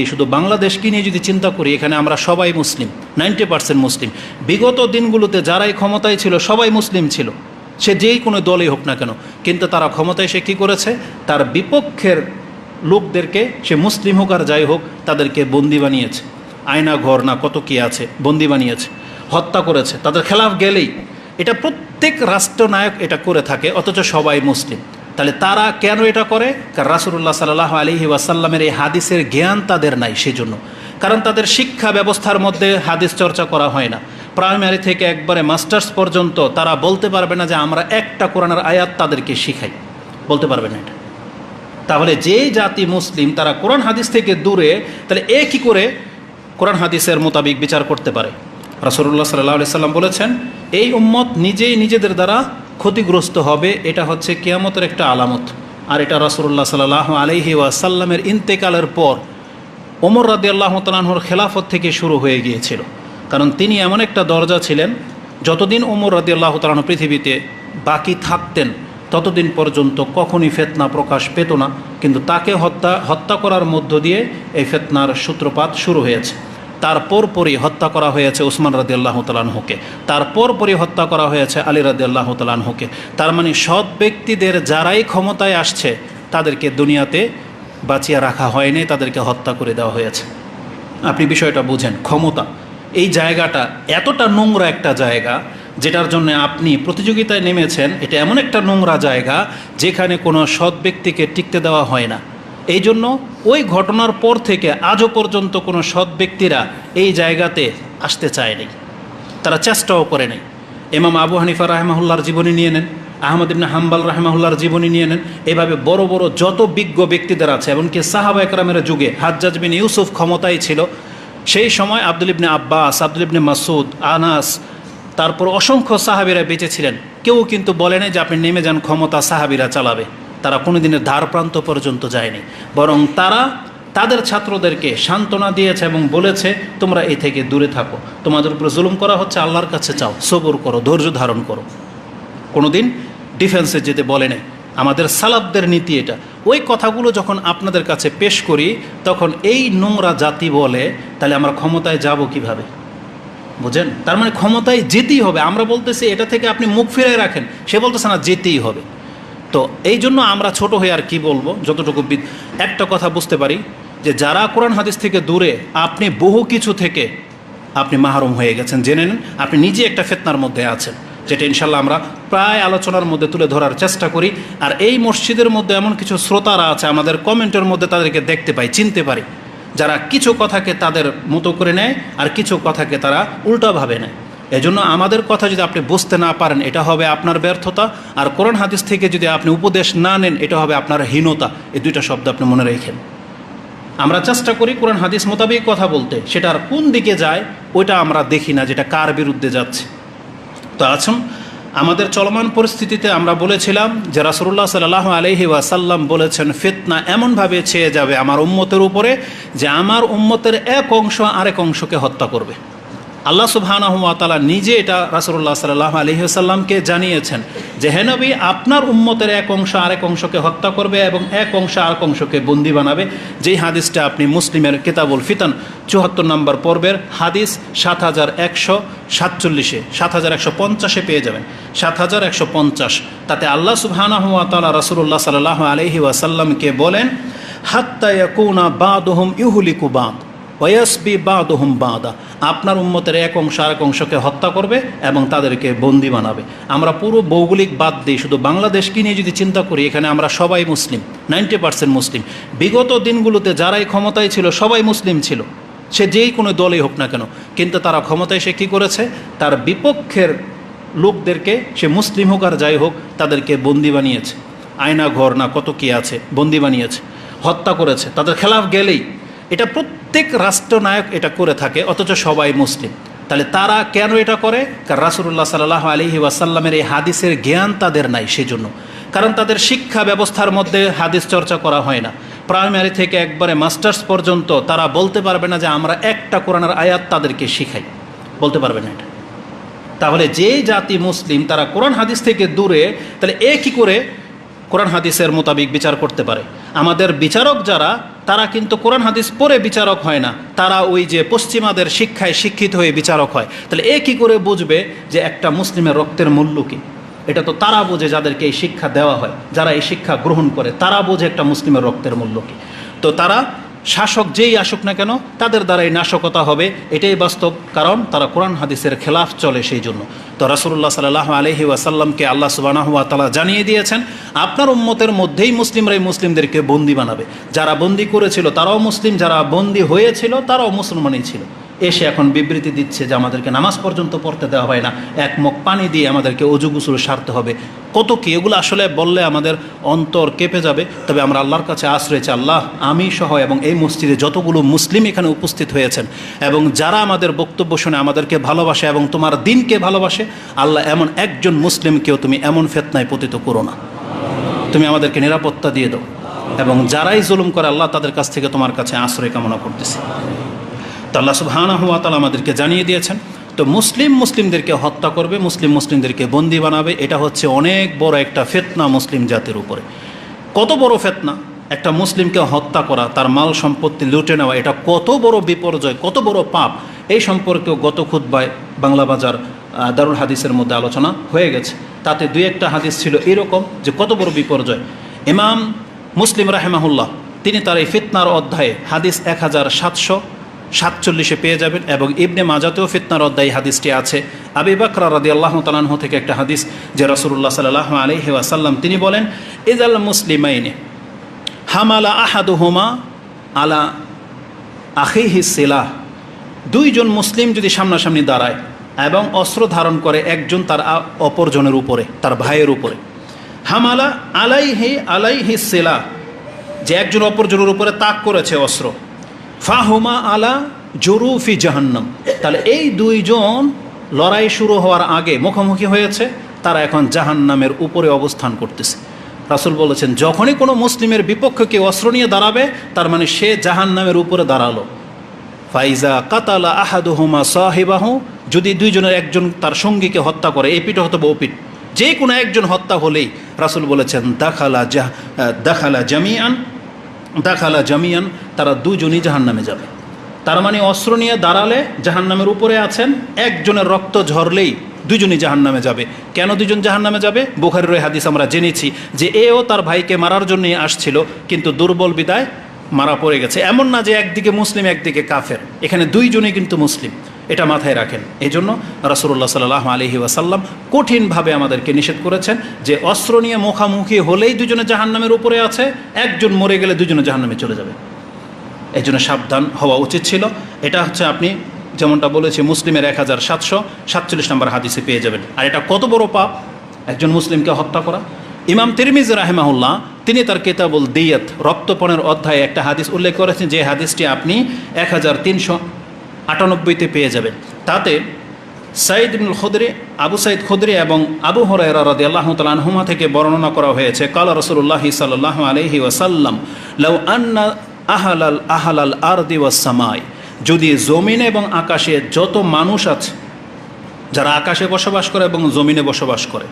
এই শুধু বাংলাদেশকে নিয়ে যদি চিন্তা করি, এখানে আমরা সবাই মুসলিম, নাইনটি পার্সেন্ট মুসলিম। বিগত দিনগুলোতে যারাই ক্ষমতায় ছিল, সবাই মুসলিম ছিল। সে যেই কোনো দলই হোক না কেন, কিন্তু তারা ক্ষমতায় সে কী করেছে? তার বিপক্ষের লোকদেরকে, সে মুসলিম হোক আর যাই হোক, তাদেরকে বন্দি বানিয়েছে। আয়না ঘর না কত কি আছে, বন্দি বানিয়েছে, হত্যা করেছে। তাদের খেলাফ গেলেই। এটা প্রত্যেক রাষ্ট্রনায়ক এটা করে থাকে, অথচ সবাই মুসলিম। তাহলে তারা কেন এটা করে? কারণ রাসুল্লাহ সাল্লাহ আলহি ওয়াসাল্লামের এই হাদিসের জ্ঞান তাদের নাই সেজন্য। কারণ তাদের শিক্ষা ব্যবস্থার মধ্যে হাদিস চর্চা করা হয় না। প্রাইমারি থেকে একবারে মাস্টার্স পর্যন্ত তারা বলতে পারবে না যে আমরা একটা কোরআনের আয়াত তাদেরকে শিখাই। বলতে পারবে না এটা। তাহলে যে জাতি মুসলিম, তারা কোরআন হাদিস থেকে দূরে, তাহলে এ কী করে? কোরআন হাদিসের মোতাবিক বিচার করতে পারে। রাসুল্লাহ সাল্লাহ সাল্লাম বলেছেন, এই উম্মত নিজেই নিজেদের দ্বারা ক্ষতিগ্রস্ত হবে, এটা হচ্ছে কেয়ামতের একটা আলামত। আর এটা রাসুল্লাহ সাল্লাহ আলহি ওয়াসাল্লামের ইন্তেকালের পর ওমর রাদি আল্লাহ তালাহুর খেলাফত থেকে শুরু হয়ে গিয়েছিল। কারণ তিনি এমন একটা দরজা ছিলেন, যতদিন ওমর রাদি আল্লাহ তালাহ পৃথিবীতে বাকি থাকতেন, ততদিন পর্যন্ত কখনই ফেতনা প্রকাশ পেত না। কিন্তু তাকে হত্যা হত্যা করার মধ্য দিয়ে এই ফেতনার সূত্রপাত শুরু হয়েছে। তারপর পরই হত্যা করা হয়েছে উসমান রাদি আল্লাহ তালানহুকে তারপর পরই হত্যা করা হয়েছে আলী রাদি আল্লাহ তালানহুকে তার মানে সৎ ব্যক্তিদের যারাই ক্ষমতায় আসছে, তাদেরকে দুনিয়াতে বাঁচিয়ে রাখা হয়নি, তাদেরকে হত্যা করে দেওয়া হয়েছে। আপনি বিষয়টা বুঝেন, ক্ষমতা। এই জায়গাটা এতটা নোংরা একটা জায়গা, যেটার জন্য আপনি প্রতিযোগিতায় নেমেছেন, এটা এমন একটা নোংরা জায়গা, যেখানে কোনো সৎ ব্যক্তিকে টিকতে দেওয়া হয় না। এই জন্য ওই ঘটনার পর থেকে আজও পর্যন্ত কোনো সৎ ব্যক্তিরা এই জায়গাতে আসতে চায়নি তারা চেষ্টাও করে নেই। এমাম আবু হানিফা রাহমাহুল্লার জীবনী নিয়ে নেন, আহমদ ইবনে হাম্বাল রাহমাহুল্লার জীবনী নিয়ে নেন, এভাবে বড় বড় যত বিজ্ঞ ব্যক্তিদের আছে, এমনকি সাহাবা একরামের যুগে হাজ্জাজ বিন ইউসুফ ক্ষমতায় ছিল, সেই সময় আব্দুল ইবনে আব্বাস, আব্দুল ইবনে মাসুদ আনাস, তারপর অসংখ্য সাহাবিরা বেঁচে ছিলেন। কেউ কিন্তু বলে নাই যে আপনি নেমে যান, ক্ষমতা সাহাবিরা চালাবে। তারা কোনোদিনের ধার প্রান্ত পর্যন্ত যায়নি। বরং তারা তাদের ছাত্রদেরকে সান্ত্বনা দিয়েছে এবং বলেছে, তোমরা এ থেকে দূরে থাকো। তোমাদের উপরে জুলুম করা হচ্ছে, আল্লাহর কাছে চাও। সবর করো, ধৈর্য ধারণ করো। কোনোদিন ডিফেন্সে যেতে বলে নেই। আমাদের সালাবদের নীতি এটা। ওই কথাগুলো যখন আপনাদের কাছে পেশ করি, তখন এই নোংরা জাতি বলে, তাহলে আমরা ক্ষমতায় যাব কীভাবে? বুঝেন? তার মানে ক্ষমতায় যেতেই হবে। আমরা বলতেছি, এটা থেকে আপনি মুখ ফিরে রাখেন। সে বলতেছে, না, যেতেই হবে। তো এই জন্য আমরা ছোট হয়ে আর কি বলব, যতটুকু একটা কথা বুঝতে পারি, যে যারা কোরআন হাদিস থেকে দূরে, আপনি বহু কিছু থেকে আপনি মাহরুম হয়ে গেছেন, জেনে নেন, আপনি নিজে একটা ফেতনার মধ্যে আছেন, যেটা ইনশাল্লাহ আমরা প্রায় আলোচনার মধ্যে তুলে ধরার চেষ্টা করি, আর এই মসজিদের মধ্যে এমন কিছু শ্রোতারা আছে, আমাদের কমেন্টের মধ্যে তাদেরকে দেখতে পাই, চিনতে পারি, যারা কিছু কথাকে তাদের মতো করে নেয়, আর কিছু কথাকে তারা উল্টাভাবে নেয়। এজন্য আমাদের কথা যদি আপনি বুঝতে না পারেন, এটা হবে আপনার ব্যর্থতা। আর কোরআন হাদিস থেকে যদি আপনি উপদেশ না নেন, এটা হবে আপনার হীনতা। এই দুইটা শব্দ আপনি মনে রেখেন। আমরা চেষ্টা করি কোরআন হাদিস মোতাবেক কথা বলতে। সেটার কোন দিকে যায়, ওইটা আমরা দেখি না, যেটা কার বিরুদ্ধে যাচ্ছে। তো আসুন, আমাদের চলমান পরিস্থিতিতে আমরা বলেছিলাম যে রাসুল্লাহ সাল্লাহ আলহি ওয়াসাল্লাম বলেছেন, ফিতনা এমনভাবে ছেয়ে যাবে আমার উম্মতের উপরে যে আমার উম্মতের এক অংশ আরেক অংশকে হত্যা করবে। আল্লাহ সুবহানাহুয়াতালা নিজে এটা রাসুল্লাহ সাল্লাহ আলহিহাসাল্লামকে জানিয়েছেন যে হেনবি আপনার উম্মতের এক অংশ আরেক অংশকে হত্যা করবে এবং এক অংশ আরেক অংশকে বন্দি বানাবে। যেই হাদিসটা আপনি মুসলিমের কিতাবুল ফিতান চুয়াত্তর নম্বর পর্বের হাদিস সাত হাজার একশো সাতচল্লিশে সাত হাজার একশো পঞ্চাশে পেয়ে যাবেন। সাত হাজার একশো পঞ্চাশ। তাতে আল্লাহ সুবহানাহুয়াতালা রাসুল্লাহ সাল্লাহ আলহি ওয়াসাল্লামকে বলেন, হাত্তা ইয়াকুনা বাদহুম ইহুলিকু বাদ। ওয়াসবি বাদহুম বাদা, আপনার উম্মতের এক অংশ আরেক অংশকে হত্যা করবে এবং তাদেরকে বন্দি বানাবে। আমরা পুরো ভৌগোলিক বাদ দিই শুধু বাংলাদেশকে নিয়ে যদি চিন্তা করি, এখানে আমরা সবাই মুসলিম, নাইনটি পার্সেন্ট মুসলিম। বিগত দিনগুলোতে যারাই ক্ষমতায় ছিল, সবাই মুসলিম ছিল। সে যেই কোনো দলই হোক না কেন, কিন্তু তারা ক্ষমতায় সে কী করেছে? তার বিপক্ষের লোকদেরকে, সে মুসলিম হোক আর যাই হোক, তাদেরকে বন্দি বানিয়েছে। আয়না ঘর না কত কী আছে, বন্দি বানিয়েছে, হত্যা করেছে। তাদের খেলাফ গেলেই। এটা প্রত্যেক রাষ্ট্রনায়ক এটা করে থাকে, অথচ সবাই মুসলিম। তাহলে তারা কেন এটা করে? কারণ রাসুল্লাহ সাল্লাহ আলহি ওয়াসাল্লামের এই হাদিসের জ্ঞান তাদের নাই সেজন্য। কারণ তাদের শিক্ষা ব্যবস্থার মধ্যে হাদিস চর্চা করা হয় না। প্রাইমারি থেকে একবারে মাস্টার্স পর্যন্ত তারা বলতে পারবে না যে আমরা একটা কোরআনের আয়াত তাদেরকে শিখাই। বলতে পারবে না এটা। তাহলে যে জাতি মুসলিম, তারা কোরআন হাদিস থেকে দূরে, তাহলে এ কী করে কোরআন হাদিসের মোতাবিক বিচার করতে পারে? আমাদের বিচারক যারা তারা কিন্তু কোরআন হাদিস পরে বিচারক হয় না। তারা ওই যে পশ্চিমাদের শিক্ষায় শিক্ষিত হয়ে বিচারক হয়। তাহলে এ কী করে বুঝবে যে একটা মুসলিমের রক্তের মূল্য কী? এটা তো তারা বোঝে যাদেরকে এই শিক্ষা দেওয়া হয়। যারা এই শিক্ষা গ্রহণ করে, তারা বোঝে একটা মুসলিমের রক্তের মূল্য কী? তো তারা শাসক যেই আসুক না কেন, তাদের দ্বারাই নাশকতা হবে, এটাই বাস্তব, কারণ তারা কোরআন হাদিসের খেলাফ চলে সেই জন্য। তো রাসুল্লাহ সাল্লাহ আলহি ওয়াসাল্লামকে আল্লাহ সুবানাহুয়া তালা জানিয়ে দিয়েছেন, আপনার উম্মতের মধ্যেই মুসলিমরাই মুসলিমদেরকে বন্দি বানাবে। যারা বন্দি করেছিল তারাও মুসলিম, যারা বন্দি হয়েছিল তারাও মুসলমানই ছিল। এসে এখন বিবৃতি দিচ্ছে যে আমাদেরকে নামাজ পর্যন্ত পড়তে দেওয়া হয় না। এক মুখ পানি দিয়ে আমাদেরকে অজু গুসুল সারতে হবে। কত কি? এগুলো আসলে বললে আমাদের অন্তর কেঁপে যাবে। তবে আমরা আল্লাহর কাছে আশ্রয় চাই। আল্লাহ, আমি সহ এবং এই মসজিদে যতগুলো মুসলিম এখানে উপস্থিত হয়েছেন এবং যারা আমাদের বক্তব্য শুনে আমাদেরকে ভালোবাসে এবং তোমার দিনকে ভালোবাসে, আল্লাহ এমন একজন মুসলিমকেও তুমি এমন ফেতনায় পতিত করো না। তুমি আমাদেরকে নিরাপত্তা দিয়ে দাও এবং যারাই জুলুম করে, আল্লাহ তাদের কাছ থেকে তোমার কাছে আশ্রয় কামনা করতেছে। তো আল্লাহ সুবহানা হুয়া তালা আমাদেরকে জানিয়ে দিয়েছেন। তো মুসলিম মুসলিমদেরকে হত্যা করবে, মুসলিম মুসলিমদেরকে বন্দি বানাবে, এটা হচ্ছে অনেক বড় একটা ফেতনা মুসলিম জাতির উপরে। কত বড় ফেতনা, একটা মুসলিমকে হত্যা করা, তার মাল সম্পত্তি লুটে নেওয়া, এটা কত বড় বিপর্যয়, কত বড় পাপ। এই সম্পর্কেও গত খুদ্বায় বাংলা বাজার দারুল হাদিসের মধ্যে আলোচনা হয়ে গেছে। তাতে দুই একটা হাদিস ছিল এরকম যে কত বড় বিপর্যয়। ইমাম মুসলিম রাহেমাহুল্লাহ, তিনি তার এই ফিতনার অধ্যায়ে হাদিস এক হাজার সাতশো সাতচল্লিশে পেয়ে যাবেন এবং ইবনে মাজাতেও ফিতনার অধ্যায় হাদিসটি আছে। আবি বাকরা রাদি আল্লাহ তালাহ থেকে একটা হাদিস যে রসুল্লাহ সাল্লাহ আলহি ওয়াসাল্লাম, তিনি বলেন ইজাল মুসলিমাইনে হামালা আহাদুহুমা আলা আখিহি সিলাহ। দুইজন মুসলিম যদি সামনাসামনি দাঁড়ায় এবং অস্ত্র ধারণ করে একজন তার অপরজনের উপরে, তার ভাইয়ের উপরে। হামালা আলাইহি আলাইহি সিলা যে একজন অপরজনের উপরে তাক করেছে অস্ত্র। ফাহুমা আলা জরুফি জাহান্নাম। তাহলে এই দুইজন লড়াই শুরু হওয়ার আগে মুখোমুখি হয়েছে, তারা এখন জাহান্নামের উপরে অবস্থান করতেছে। রাসুল বলেছেন, যখনই কোনো মুসলিমের বিপক্ষে কেউ অস্ত্র নিয়ে দাঁড়াবে, তার মানে সে জাহান্নামের উপরে দাঁড়াল। ফাইজা কাতালা আহাদুহুমা সাহেবাহু, যদি দুইজনের একজন তার সঙ্গীকে হত্যা করে, এই পিঠ হতো ও পিঠ, যে কোনো একজন হত্যা হলেই রাসুল বলেছেন, দাখালা জাহ, দাখালা জামিয়ান দাখালা জামিয়ান, তারা দুজনই জাহান নামে যাবে। তার মানে অস্ত্র নিয়ে দাঁড়ালে জাহান্নামের উপরে আছেন, একজনের রক্ত ঝরলেই দুজনই জাহান নামে যাবে। কেন দুজন জাহান নামে যাবে? বুখারির হাদিস আমরা জেনেছি যে এও তার ভাইকে মারার জন্যই আসছিল, কিন্তু দুর্বল বিদায় মারা পড়ে গেছে। এমন না যে একদিকে মুসলিম, একদিকে কাফের। এখানে দুইজনই কিন্তু মুসলিম। এটা মাথায় রাখেন। এই জন্য রাসুল্লাহ সাল্লাহ আলহি ওয়াসাল্লাম কঠিনভাবে আমাদেরকে নিষেধ করেছেন যে অস্ত্র নিয়ে মুখামুখি হলেই দুজনে জাহান্নামের উপরে আছে, একজন মরে গেলে দুজনে জাহান্নামে চলে যাবে। এই জন্য সাবধান হওয়া উচিত ছিল। এটা হচ্ছে আপনি যেমনটা বলেছি, মুসলিমের এক হাজার সাতশো সাতচল্লিশ নম্বর হাদিসে পেয়ে যাবেন। আর এটা কত বড় পাপ? একজন মুসলিমকে হত্যা করা। ইমাম তিরমিজ রাহেমাহুল্লাহ, তিনি তার কেতাবুল দিয়ত, রক্তপণের অধ্যায়ে একটা হাদিস উল্লেখ করেছেন যে হাদিসটি আপনি এক হাজার তিনশো আটানব্বইতে পেয়ে যাবেন। তাতে সাইদ ইবনুল খুদরি, আবু সাইদ খুদরি এবং আবু হরাইরা রদি আল্লাহ তালহুমা থেকে বর্ণনা করা হয়েছে, কালা রসুল্লাহি সাল্লাহ আলহি ওয়াসাল্লাম, লাউ আন্না আহালাল আহালাল আরদি ওয়াসামাই যদি জমিনে এবং আকাশে যত মানুষ আছে, যারা আকাশে বসবাস করে এবং জমিনে বসবাস করে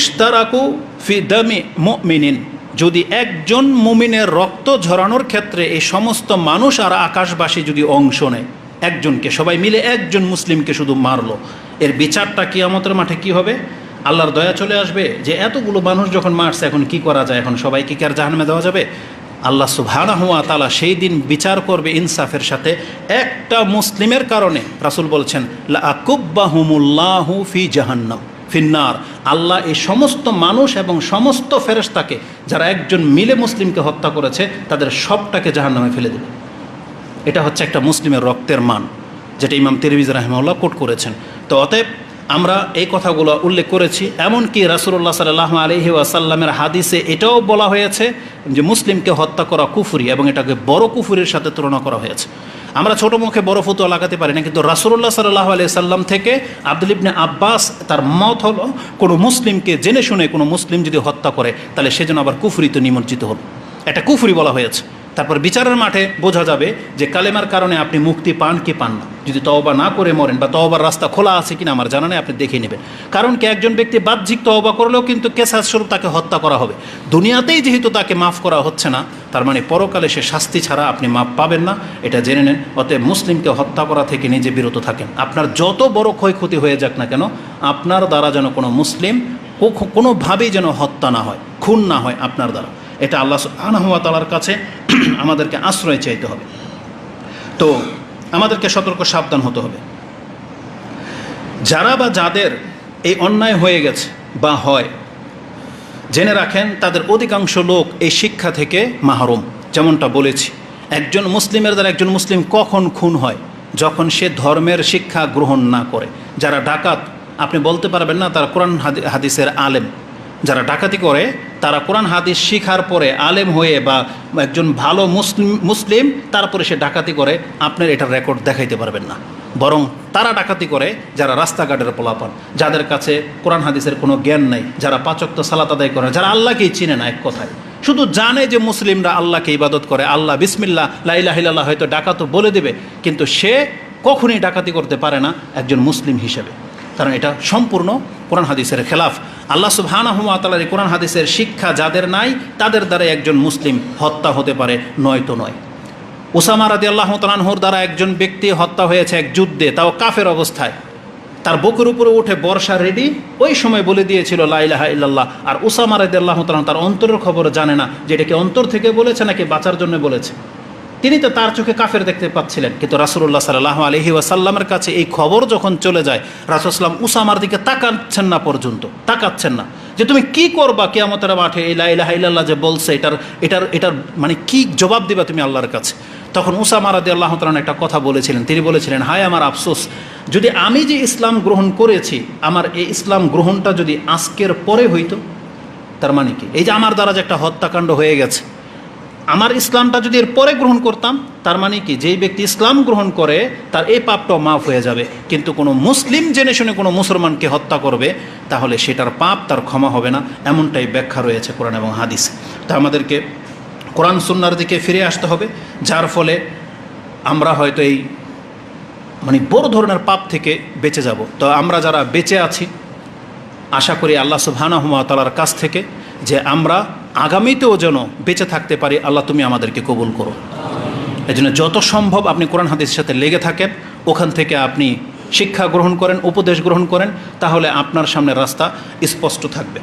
ইস্তারাকু ফি দামি মুমিনিন যদি একজন মুমিনের রক্ত ঝরানোর ক্ষেত্রে এই সমস্ত মানুষ আর আকাশবাসী যদি অংশ নেয় একজনকে, সবাই মিলে একজন মুসলিমকে শুধু মারলো। এর বিচারটা কিয়ামতের মাঠে কি হবে? আল্লাহর দয়া চলে আসবে। যে এতগুলো মানুষ যখন মারছে, এখন কি করা যায়? এখন সবাইকে কি আর জাহান্নামে দেওয়া যাবে? আল্লাহ সুবহানা হুয়া তালা সেই দিন বিচার করবে ইনসাফের সাথে একটা মুসলিমের কারণে। রাসুল বলছেন ফি জাহান্নাম, ফিন্নার। আল্লাহ এই সমস্ত মানুষ এবং সমস্ত ফেরেশতাকে, যারা একজন মিলে মুসলিমকে হত্যা করেছে, তাদের সবটাকে জাহান্নামে ফেলে দেবে। এটা হচ্ছে একটা মুসলিমের রক্তের মান, যেটা ইমাম তিরবিজ রাহমাউল্লাহ কোট করেছেন। তো অতএব আমরা এই কথাগুলো উল্লেখ করেছি, এমনকি রাসুল্লাহ সাল্লাহ আলহি আসাল্লামের হাদিসে এটাও বলা হয়েছে যে মুসলিমকে হত্যা করা কুফুরি এবং এটাকে বড় কুফুরির সাথে তুলনা করা হয়েছে। আমরা ছোট মুখে বড় ফতুয়া লাগাতে পারি না, কিন্তু রাসুল্লাহ সাল্লাহ আলিয়া সাল্লাম থেকে আব্দুল ইবনে আব্বাস তার মত হলো, কোনো মুসলিমকে জেনে শুনে কোনো মুসলিম যদি হত্যা করে, তাহলে সেজন্য আবার কুফুরিতে নিমজ্জিত হল। এটা কুফুরি বলা হয়েছে। তারপর বিচারের মাঠে বোঝা যাবে যে কালেমার কারণে আপনি মুক্তি পান কি পান না। যদি তওবা না করে মরেন বা তওবার রাস্তা খোলা আছে কিনা আমার জানা নেই, আপনি দেখে নেবেন। কারণ কি একজন ব্যক্তি বাহ্যিক তওবা করলেও কিন্তু কেসাস স্বরূপ তাকে হত্যা করা হবে। দুনিয়াতেই যেহেতু তাকে মাফ করা হচ্ছে না, তার মানে পরকালে সে শাস্তি ছাড়া আপনি মাফ পাবেন না। এটা জেনে নেন, অতএব মুসলিমকে হত্যা করা থেকে নিজে বিরত থাকেন। আপনার যত বড় ক্ষয়ক্ষতি হয়ে যাক না কেন, আপনার দ্বারা যেন কোনো মুসলিম কোনোভাবেই যেন হত্যা না হয়, খুন না হয় আপনার দ্বারা। এটা আল্লাহ আনহাওয়া তালার কাছে আমাদেরকে আশ্রয় চাইতে হবে। তো আমাদেরকে সতর্ক, সাবধান হতে হবে। যারা বা যাদের এই অন্যায় হয়ে গেছে বা হয়, জেনে রাখেন তাদের অধিকাংশ লোক এই শিক্ষা থেকে মাহরুম। যেমনটা বলেছি, একজন মুসলিমের দ্বারা একজন মুসলিম কখন খুন হয়? যখন সে ধর্মের শিক্ষা গ্রহণ না করে। যারা ডাকাত, আপনি বলতে পারবেন না, তারা কোরআন হাদি- হাদিসের আলেম। যারা ডাকাতি করে, তারা কোরআন হাদিস শিখার পরে আলেম হয়ে বা একজন ভালো মুসলিম মুসলিম, তারপরে সে ডাকাতি করে, আপনার এটার রেকর্ড দেখাইতে পারবেন না। বরং তারা ডাকাতি করে যারা রাস্তাঘাটের পোলাপান, যাদের কাছে কোরআন হাদিসের কোনো জ্ঞান নাই, যারা পাচক্ত সালাত আদায় করে, যারা আল্লাহকেই চিনে না এক কথায়। শুধু জানে যে মুসলিমরা আল্লাহকে ইবাদত করে, আল্লাহ বিসমিল্লা লাইলাহিল্লাহ হয়তো ডাকাতও বলে দেবে, কিন্তু সে কখনই ডাকাতি করতে পারে না একজন মুসলিম হিসেবে। কারণ এটা সম্পূর্ণ কোরআন হাদিসের খেলাফ। আল্লাহ সুবহানাহুমাতালার কোরআন হাদিসের শিক্ষা যাদের নাই, তাদের দ্বারা একজন মুসলিম হত্যা হতে পারে নয়তো নয়। ওসামা রাদি আল্লাহ তালানহর দ্বারা একজন ব্যক্তি হত্যা হয়েছে এক যুদ্ধে, তাও কাফের অবস্থায়। তার বুকের উপরে উঠে বর্ষা রেডি, ওই সময় বলে দিয়েছিল লাইলাহা ইল্লাল্লাহ। আর ওসামা রাদি আল্লাহ তালান তার অন্তরের খবর জানে না যে এটাকে অন্তর থেকে বলেছে নাকি বাঁচার জন্য বলেছে। তিনি তো তার চোখে কাফের দেখতে পাচ্ছিলেন। কিন্তু রাসুল্লাহ সাল্লাহ আলহি ওয়াসাল্লামের কাছে এই খবর যখন চলে যায় রাসুলাম উসামার দিকে তাকাচ্ছেন না পর্যন্ত, তাকাচ্ছেন না। যে তুমি কি করবা কেয়ামতের মাঠে? এই লাইলাহা ইল্লাল্লাহ যে বলছে, এটার এটার এটার মানে কি জবাব দিবা তুমি আল্লাহর কাছে? তখন উসামা রাদি আল্লাহ তালন একটা কথা বলেছিলেন। তিনি বলেছিলেন, হায় আমার আফসোস, যদি আমি যে ইসলাম গ্রহণ করেছি, আমার এই ইসলাম গ্রহণটা যদি আজকের পরে হইতো, তার মানে কি? এই যে আমার দ্বারা যে একটা হত্যাকাণ্ড হয়ে গেছে আমার ইসলামটা যদি এর পরে গ্রহণ করতাম, তার মানে কি? যেই ব্যক্তি ইসলাম গ্রহণ করে, তার এই পাপটাও মাফ হয়ে যাবে। কিন্তু কোনো মুসলিম জেনে শুনে কোনো মুসলমানকে হত্যা করবে, তাহলে সেটার পাপ তার ক্ষমা হবে না। এমনটাই ব্যাখ্যা রয়েছে কোরআন এবং হাদিস। তা আমাদেরকে কোরআন সুন্নার দিকে ফিরে আসতে হবে, যার ফলে আমরা হয়তো এই মানে বড় ধরনের পাপ থেকে বেঁচে যাব। তো আমরা যারা বেঁচে আছি, আশা করি আল্লাহ সুবহানাহুয়া তালার কাছ থেকে যে আমরা আগামীতেও যেন বেঁচে থাকতে পারি, আল্লাহ তুমি আমাদেরকে কবুল করো। এই জন্য যত সম্ভব আপনি কোরআন হাদিসের সাথে লেগে থাকেন, ওখান থেকে আপনি শিক্ষা গ্রহণ করেন, উপদেশ গ্রহণ করেন, তাহলে আপনার সামনে রাস্তা স্পষ্ট থাকবে।